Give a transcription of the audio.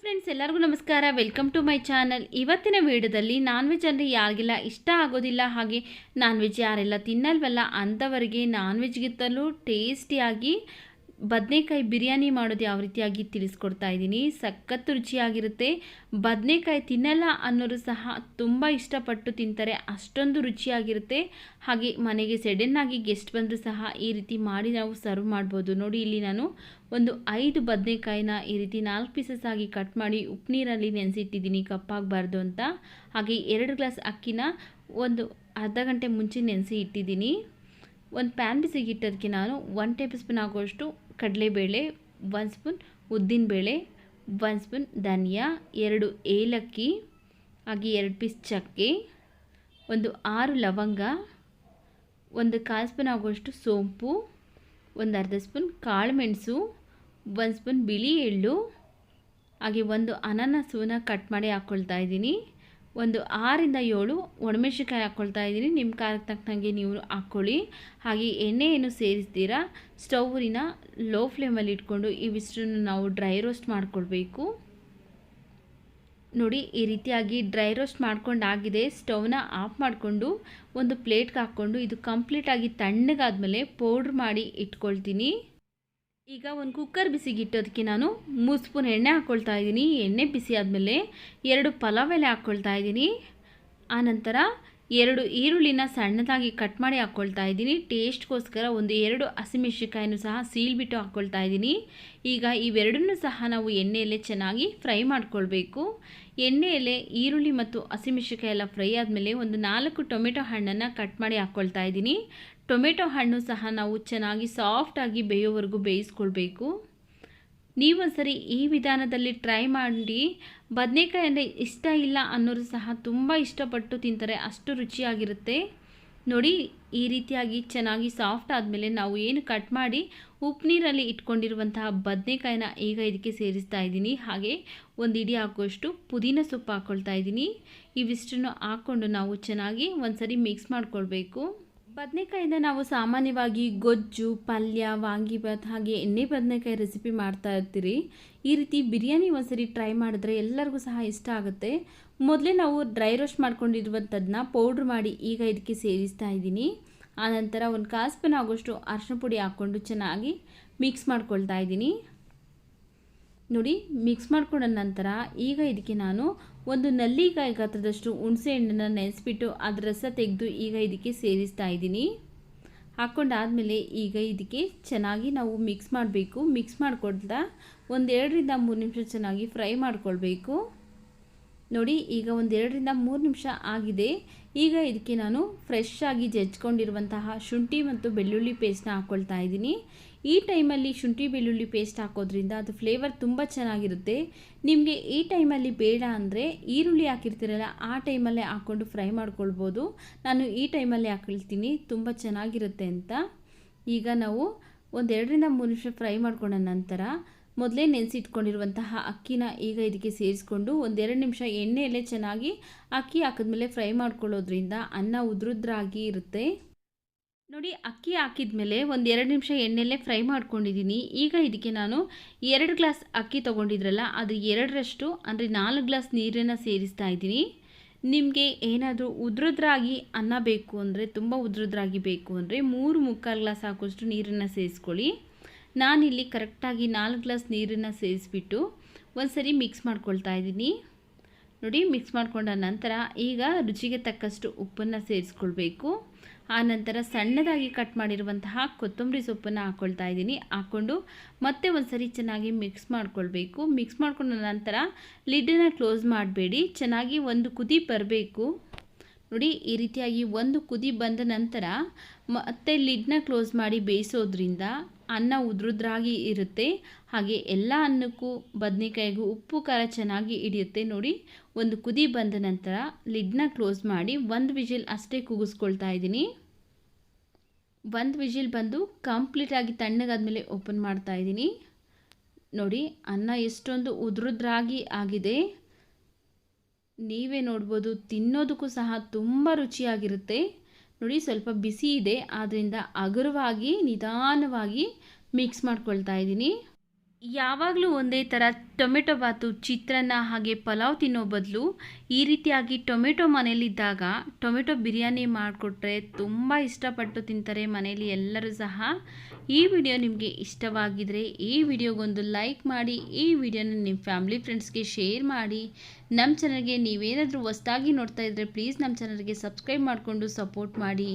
Friends ಎಲ್ಲರಿಗೂ ನಮಸ್ಕಾರ. Welcome to my channel ಇವತ್ತಿನ ವಿಡಿಯೋದಲ್ಲಿ ನಾನ್ ವೆಜ್ ಅಂದರೆ ಯಾರಿಗೆಲ್ಲ ಇಷ್ಟ ಆಗೋದಿಲ್ಲ ಹಾಗೆ ನಾನ್ ವೆಜ್ ಯಾರೆಲ್ಲ ತಿನ್ನಲ್ವಲ್ಲ ಅಂಥವರಿಗೆ ನಾನ್ ವೆಜ್ಗಿಂತಲೂ ಟೇಸ್ಟಿಯಾಗಿ ಬದನೆಕಾಯಿ ಬಿರಿಯಾನಿ ಮಾಡೋದು ಯಾವ ರೀತಿಯಾಗಿ ತಿಳಿಸ್ಕೊಡ್ತಾ ಇದ್ದೀನಿ. ಸಖತ್ತು ರುಚಿಯಾಗಿರುತ್ತೆ. ಬದನೆಕಾಯಿ ತಿನ್ನಲ್ಲ ಅನ್ನೋರು ಸಹ ತುಂಬ ಇಷ್ಟಪಟ್ಟು ತಿಂತಾರೆ. ಅಷ್ಟೊಂದು ರುಚಿಯಾಗಿರುತ್ತೆ. ಹಾಗೆ ಮನೆಗೆ ಸಡನ್ನಾಗಿ ಗೆಸ್ಟ್ ಬಂದರೂ ಸಹ ಈ ರೀತಿ ಮಾಡಿ ನಾವು ಸರ್ವ್ ಮಾಡ್ಬೋದು. ನೋಡಿ ಇಲ್ಲಿ ನಾನು ಒಂದು ಐದು ಬದನೆಕಾಯಿನ ಈ ರೀತಿ ನಾಲ್ಕು ಪೀಸಸ್ ಆಗಿ ಕಟ್ ಮಾಡಿ ಉಪ್ಪು ನೀರಲ್ಲಿ ನೆನೆಸಿಟ್ಟಿದ್ದೀನಿ. ಕಪ್ಪಾಗಬಾರ್ದು ಅಂತ. ಹಾಗೆ ಎರಡು ಗ್ಲಾಸ್ ಅಕ್ಕಿನ ಒಂದು ಅರ್ಧ ಗಂಟೆ ಮುಂಚೆ ನೆನೆಸಿ ಇಟ್ಟಿದ್ದೀನಿ. ಒಂದು ಪ್ಯಾನ್ ಬಿಸಿಗೆ ಇಟ್ಟೋದಕ್ಕೆ ನಾನು ಒನ್ ಟೇಬಲ್ ಸ್ಪೂನ್ ಆಗುವಷ್ಟು ಕಡಲೆಬೇಳೆ ಒಂದು ಸ್ಪೂನ್ ಉದ್ದಿನಬೇಳೆ ಒಂದು ಸ್ಪೂನ್ ಧನಿಯಾ, ಎರಡು ಏಲಕ್ಕಿ, ಹಾಗೆ ಎರಡು ಪೀಸ್ ಚಕ್ಕೆ, ಒಂದು ಆರು ಲವಂಗ, ಒಂದು ಕಾಲು ಸ್ಪೂನ್ ಆಗುವಷ್ಟು ಸೋಂಪು, ಒಂದು ಅರ್ಧ ಸ್ಪೂನ್ ಕಾಳುಮೆಣಸು ಒಂದು ಸ್ಪೂನ್ ಬಿಳಿ ಎಳ್ಳು, ಹಾಗೆ ಒಂದು ಅನಾನಸೂನ ಕಟ್ ಮಾಡಿ ಹಾಕ್ಕೊಳ್ತಾ ಇದ್ದೀನಿ. ಒಂದು ಆರಿಂದ ಏಳು ಒಣಮೆಣಸಿನ್ಕಾಯಿ ಹಾಕ್ಕೊಳ್ತಾ ಇದ್ದೀನಿ. ನಿಮ್ಮ ಖಾರಕ್ಕೆ ತಕ್ಕಂಗೆ ನೀವು ಹಾಕ್ಕೊಳ್ಳಿ. ಹಾಗೆ ಎಣ್ಣೆಯನ್ನು ಸೇರಿಸ್ತೀರಾ? ಸ್ಟೌವಿನ ಲೋ ಫ್ಲೇಮಲ್ಲಿ ಇಟ್ಕೊಂಡು ಇವಿಷ್ಟನ್ನು ನಾವು ಡ್ರೈ ರೋಸ್ಟ್ ಮಾಡ್ಕೊಳ್ಬೇಕು. ನೋಡಿ, ಈ ರೀತಿಯಾಗಿ ಡ್ರೈ ರೋಸ್ಟ್ ಮಾಡ್ಕೊಂಡಾಗಿದೆ ಸ್ಟವ್ನ ಆಫ್ ಮಾಡಿಕೊಂಡು ಒಂದು ಪ್ಲೇಟ್ಗೆ ಹಾಕ್ಕೊಂಡು ಇದು ಕಂಪ್ಲೀಟಾಗಿ ತಣ್ಣಗಾದ್ಮೇಲೆ ಪೌಡ್ರ್ ಮಾಡಿ ಇಟ್ಕೊಳ್ತೀನಿ. ಈಗ ಒಂದು ಕುಕ್ಕರ್ ಬಿಸಿಗಿಟ್ಟೋದಕ್ಕೆ ನಾನು ಮೂರು ಸ್ಪೂನ್ ಎಣ್ಣೆ ಹಾಕ್ಕೊಳ್ತಾ ಇದ್ದೀನಿ. ಎಣ್ಣೆ ಬಿಸಿ ಆದಮೇಲೆ ಎರಡು ಪಲಾವ್ ಎಲೆ ಹಾಕ್ಕೊಳ್ತಾ ಇದ್ದೀನಿ. ಆನಂತರ ಎರಡು ಈರುಳ್ಳಿನ ಸಣ್ಣದಾಗಿ ಕಟ್ ಮಾಡಿ ಹಾಕ್ಕೊಳ್ತಾ ಇದ್ದೀನಿ. ಟೇಸ್ಟ್ಗೋಸ್ಕರ ಒಂದು ಎರಡು ಹಸಿಮೆಣಸಿಕಾಯನ್ನು ಸಹ ಸೀಲ್ಬಿಟ್ಟು ಹಾಕ್ಕೊಳ್ತಾ ಇದ್ದೀನಿ. ಈಗ ಇವೆರಡನ್ನೂ ಸಹ ನಾವು ಎಣ್ಣೆಯಲ್ಲೇ ಚೆನ್ನಾಗಿ ಫ್ರೈ ಮಾಡ್ಕೊಳ್ಬೇಕು. ಎಣ್ಣೆಯಲ್ಲೇ ಈರುಳ್ಳಿ ಮತ್ತು ಹಸಿಮೆಣಸಿಕಾಯಿ ಎಲ್ಲ ಫ್ರೈ ಆದಮೇಲೆ ಒಂದು ನಾಲ್ಕು ಟೊಮೆಟೊ ಹಣ್ಣನ್ನು ಕಟ್ ಮಾಡಿ ಹಾಕ್ಕೊಳ್ತಾ ಇದ್ದೀನಿ. ಟೊಮೆಟೊ ಹಣ್ಣು ಸಹ ನಾವು ಚೆನ್ನಾಗಿ ಸಾಫ್ಟಾಗಿ ಬೇಯೋವರೆಗೂ ಬೇಯಿಸ್ಕೊಳ್ಬೇಕು. ನೀವೊಂದ್ಸರಿ ಈ ವಿಧಾನದಲ್ಲಿ ಟ್ರೈ ಮಾಡಿ ಬದನೆಕಾಯಿ ಅಂದರೆ ಇಷ್ಟ ಇಲ್ಲ ಅನ್ನೋರು ಸಹ ತುಂಬ ಇಷ್ಟಪಟ್ಟು ತಿಂತಾರೆ, ಅಷ್ಟು ರುಚಿಯಾಗಿರುತ್ತೆ. ನೋಡಿ, ಈ ರೀತಿಯಾಗಿ ಚೆನ್ನಾಗಿ ಸಾಫ್ಟ್ ಆದಮೇಲೆ ನಾವು ಏನು ಕಟ್ ಮಾಡಿ, ಉಪ್ಪು ನೀರಲ್ಲಿ ಇಟ್ಕೊಂಡಿರುವಂತಹ ಬದನೆಕಾಯಿನ ಈಗ ಇದಕ್ಕೆ ಸೇರಿಸ್ತಾ ಇದ್ದೀನಿ. ಹಾಗೆ ಒಂದು ಇಡಿ ಹಾಕುವಷ್ಟು ಪುದೀನ ಸೊಪ್ಪು ಹಾಕ್ಕೊಳ್ತಾ ಇದ್ದೀನಿ. ಇವಿಷ್ಟನ್ನು ಹಾಕ್ಕೊಂಡು ನಾವು ಚೆನ್ನಾಗಿ ಒಂದ್ಸರಿ ಮಿಕ್ಸ್ ಮಾಡ್ಕೊಳ್ಬೇಕು. ಬದನೆಕಾಯಿಂದ ನಾವು ಸಾಮಾನ್ಯವಾಗಿ ಗೊಜ್ಜು, ಪಲ್ಯ ವಾಂಗಿಬಾತ್ ಹಾಗೆ ಎಣ್ಣೆ ಬದನೆಕಾಯಿ ರೆಸಿಪಿ ಮಾಡ್ತಾ ಇರ್ತೀರಿ. ಈ ರೀತಿ ಬಿರಿಯಾನಿ ಒಂದ್ಸರಿ ಟ್ರೈ ಮಾಡಿದ್ರೆ ಎಲ್ಲರಿಗೂ ಸಹ ಇಷ್ಟ ಆಗುತ್ತೆ. ಮೊದಲೇ ನಾವು ಡ್ರೈ ರೋಸ್ಟ್ ಮಾಡ್ಕೊಂಡಿರುವಂಥದ್ದನ್ನ ಪೌಡ್ರ್ ಮಾಡಿ ಈಗ ಇದಕ್ಕೆ ಸೇರಿಸ್ತಾ ಇದ್ದೀನಿ. ಆನಂತರ ಒಂದು ಕಾಲು ಸ್ಪೂನ್ ಆಗೋಷ್ಟು ಅರಿಶಿನ ಪುಡಿ ಹಾಕ್ಕೊಂಡು ಚೆನ್ನಾಗಿ ಮಿಕ್ಸ್ ಮಾಡ್ಕೊಳ್ತಾ ಇದ್ದೀನಿ. ನೋಡಿ ಮಿಕ್ಸ್ ಮಾಡ್ಕೊಂಡ ನಂತರ ಈಗ ಇದಕ್ಕೆ ನಾನು ಒಂದು ನಲ್ಲಿಕಾಯಿ ಗಾತ್ರದಷ್ಟು ಹುಣಸೆ ಹಣ್ಣನ್ನು ನೆನೆಸ್ಬಿಟ್ಟು ಅದರ ರಸ ತೆಗೆದು ಈಗ ಇದಕ್ಕೆ ಸೇರಿಸ್ತಾ ಇದ್ದೀನಿ. ಹಾಕ್ಕೊಂಡಾದಮೇಲೆ ಈಗ ಇದಕ್ಕೆ ಚೆನ್ನಾಗಿ ನಾವು ಮಿಕ್ಸ್ ಮಾಡಬೇಕು. ಮಿಕ್ಸ್ ಮಾಡಿಕೊಡ್ತಾ ಒಂದೆರಡರಿಂದ ಮೂರು ನಿಮಿಷ ಚೆನ್ನಾಗಿ ಫ್ರೈ ಮಾಡ್ಕೊಳ್ಬೇಕು. ನೋಡಿ, ಈಗ ಒಂದೆರಡರಿಂದ ಮೂರು ನಿಮಿಷ ಆಗಿದೆ. ಈಗ ಇದಕ್ಕೆ ನಾನು ಫ್ರೆಶ್ ಆಗಿ ಜಜ್ಕೊಂಡಿರುವಂತಹ ಶುಂಠಿ ಮತ್ತು ಬೆಳ್ಳುಳ್ಳಿ ಪೇಸ್ಟ್ನ ಹಾಕ್ಕೊಳ್ತಾ ಇದ್ದೀನಿ. ಈ ಟೈಮಲ್ಲಿ ಶುಂಠಿ, ಬೆಳ್ಳುಳ್ಳಿ ಪೇಸ್ಟ್ ಹಾಕೋದ್ರಿಂದ ಅದು ಫ್ಲೇವರ್ ತುಂಬ ಚೆನ್ನಾಗಿರುತ್ತೆ. ನಿಮಗೆ ಈ ಟೈಮಲ್ಲಿ ಬೇಡ ಅಂದರೆ ಈರುಳ್ಳಿ ಹಾಕಿರ್ತೀರಲ್ಲ, ಆ ಟೈಮಲ್ಲೇ ಹಾಕ್ಕೊಂಡು ಫ್ರೈ ಮಾಡ್ಕೊಳ್ಬೋದು. ನಾನು ಈ ಟೈಮಲ್ಲಿ ಹಾಕೊಳ್ತೀನಿ, ತುಂಬ ಚೆನ್ನಾಗಿರುತ್ತೆ ಅಂತ. ಈಗ ನಾವು ಒಂದೆರಡರಿಂದ ಮೂರು ನಿಮಿಷ ಫ್ರೈ ಮಾಡ್ಕೊಂಡ ನಂತರ ಮೊದಲೇ ನೆನೆಸಿಟ್ಕೊಂಡಿರುವಂತಹ ಅಕ್ಕಿನ ಈಗ ಇದಕ್ಕೆ ಸೇರಿಸ್ಕೊಂಡು ಒಂದೆರಡು ನಿಮಿಷ ಎಣ್ಣೆಯಲ್ಲೇ ಚೆನ್ನಾಗಿ ಅಕ್ಕಿ ಹಾಕಿದ್ಮೇಲೆ ಫ್ರೈ ಮಾಡ್ಕೊಳ್ಳೋದ್ರಿಂದ ಅನ್ನ ಉದ್ರುದ್ರಾಗಿ ಇರುತ್ತೆ. ನೋಡಿ, ಅಕ್ಕಿ ಹಾಕಿದ್ಮೇಲೆ ಒಂದು ಎರಡು ನಿಮಿಷ ಎಣ್ಣೆಲ್ಲೇ ಫ್ರೈ ಮಾಡ್ಕೊಂಡಿದ್ದೀನಿ. ಈಗ ಇದಕ್ಕೆ ನಾನು ಎರಡು ಗ್ಲಾಸ್ ಅಕ್ಕಿ ತೊಗೊಂಡಿದ್ರಲ್ಲ, ಅದು ಎರಡರಷ್ಟು, ಅಂದರೆ ನಾಲ್ಕು ಗ್ಲಾಸ್ ನೀರನ್ನು ಸೇರಿಸ್ತಾ ಇದ್ದೀನಿ. ನಿಮಗೆ ಏನಾದರೂ ಉದ್ರದ್ರಾಗಿ ಅನ್ನ ಬೇಕು ಅಂದರೆ, ತುಂಬ ಉದ್ರದ್ರಾಗಿ ಬೇಕು ಅಂದರೆ ಮೂರು ಮುಕ್ಕಾಲು ಗ್ಲಾಸ್ ಹಾಕೋಷ್ಟು ನೀರನ್ನು ಸೇರಿಸ್ಕೊಳ್ಳಿ. ನಾನಿಲ್ಲಿ ಕರೆಕ್ಟಾಗಿ ನಾಲ್ಕು ಗ್ಲಾಸ್ ನೀರನ್ನು ಸೇರಿಸ್ಬಿಟ್ಟು ಒಂದು ಸರಿ ಮಿಕ್ಸ್ ಮಾಡ್ಕೊಳ್ತಾ ಇದ್ದೀನಿ. ನೋಡಿ, ಮಿಕ್ಸ್ ಮಾಡಿಕೊಂಡ ನಂತರ ಈಗ ರುಚಿಗೆ ತಕ್ಕಷ್ಟು ಉಪ್ಪನ್ನು ಸೇರಿಸ್ಕೊಳ್ಬೇಕು. ಆನಂತರ ಸಣ್ಣದಾಗಿ ಕಟ್ ಮಾಡಿರುವಂತಹ ಕೊತ್ತಂಬರಿ ಸೊಪ್ಪನ್ನು ಹಾಕ್ಕೊಳ್ತಾ ಇದ್ದೀನಿ. ಹಾಕ್ಕೊಂಡು ಮತ್ತೆ ಒಂದು ಸರಿ ಚೆನ್ನಾಗಿ ಮಿಕ್ಸ್ ಮಾಡ್ಕೊಳ್ಬೇಕು. ಮಿಕ್ಸ್ ಮಾಡಿಕೊಂಡ ನಂತರ ಲಿಡ್ಡನ್ನು ಕ್ಲೋಸ್ ಮಾಡಬೇಡಿ. ಚೆನ್ನಾಗಿ ಒಂದು ಕುದಿ ಬರಬೇಕು. ನೋಡಿ, ಈ ರೀತಿಯಾಗಿ ಒಂದು ಕುದಿ ಬಂದ ನಂತರ ಮತ್ತೆ ಲಿಡ್ನ ಕ್ಲೋಸ್ ಮಾಡಿ ಬೇಯಿಸೋದ್ರಿಂದ ಅನ್ನ ಉದ್ರುದ್ರಾಗಿ ಇರುತ್ತೆ. ಹಾಗೆ ಎಲ್ಲ ಅನ್ನಕ್ಕೂ ಬದನೆಕಾಯಿಗೂ ಉಪ್ಪು ಖಾರ ಚೆನ್ನಾಗಿ ಹಿಡಿಯುತ್ತೆ. ನೋಡಿ, ಒಂದು ಕುದಿ ಬಂದ ನಂತರ ಲಿಡ್ನ ಕ್ಲೋಸ್ ಮಾಡಿ ಒಂದು ವಿಜಿಲ್ ಅಷ್ಟೇ ಕೂಗಿಸ್ಕೊಳ್ತಾ ಇದ್ದೀನಿ. ಒಂದು ವಿಜಿಲ್ ಬಂದು ಕಂಪ್ಲೀಟಾಗಿ ತಣ್ಣಗಾದ್ಮೇಲೆ ಓಪನ್ ಮಾಡ್ತಾ ಇದ್ದೀನಿ. ನೋಡಿ, ಅನ್ನ ಎಷ್ಟೊಂದು ಉದ್ರುದ್ರಾಗಿ ಆಗಿದೆ. ನೀವೇ ನೋಡ್ಬೋದು, ತಿನ್ನೋದಕ್ಕೂ ಸಹ ತುಂಬ ರುಚಿಯಾಗಿರುತ್ತೆ. ನೋಡಿ, ಸ್ವಲ್ಪ ಬಿಸಿ ಇದೆ ಆದ್ದರಿಂದ ಅಗರವಾಗಿ ನಿಧಾನವಾಗಿ ಮಿಕ್ಸ್ ಮಾಡ್ಕೊಳ್ತಾ ಇದ್ದೀನಿ. ಯಾವಾಗಲೂ ಒಂದೇ ಥರ ಟೊಮೆಟೊ ಬಾತು, ಚಿತ್ರಾನ್ನ ಹಾಗೆ ಪಲಾವ್ ತಿನ್ನೋ ಬದಲು ಈ ರೀತಿಯಾಗಿ ಟೊಮೆಟೊ ಮನೇಲಿದ್ದಾಗ ಟೊಮೆಟೊ ಬಿರಿಯಾನಿ ಮಾಡಿಕೊಟ್ರೆ ತುಂಬ ಇಷ್ಟಪಟ್ಟು ತಿಂತಾರೆ ಮನೇಲಿ ಎಲ್ಲರೂ ಸಹ. ಈ ವಿಡಿಯೋ ನಿಮಗೆ ಇಷ್ಟವಾಗಿದ್ದರೆ ಈ ವಿಡಿಯೋಗೊಂದು ಲೈಕ್ ಮಾಡಿ, ಈ ವಿಡಿಯೋನ ನಿಮ್ಮ ಫ್ಯಾಮಿಲಿ ಫ್ರೆಂಡ್ಸ್ಗೆ ಶೇರ್ ಮಾಡಿ. ನಮ್ಮ ಚಾನಲ್ಗೆ ನೀವೇನಾದರೂ ಹೊಸ್ದಾಗಿ ನೋಡ್ತಾ ಇದ್ದರೆ ಪ್ಲೀಸ್ ನಮ್ಮ ಚಾನಲ್ಗೆ ಸಬ್ಸ್ಕ್ರೈಬ್ ಮಾಡಿಕೊಂಡು ಸಪೋರ್ಟ್ ಮಾಡಿ.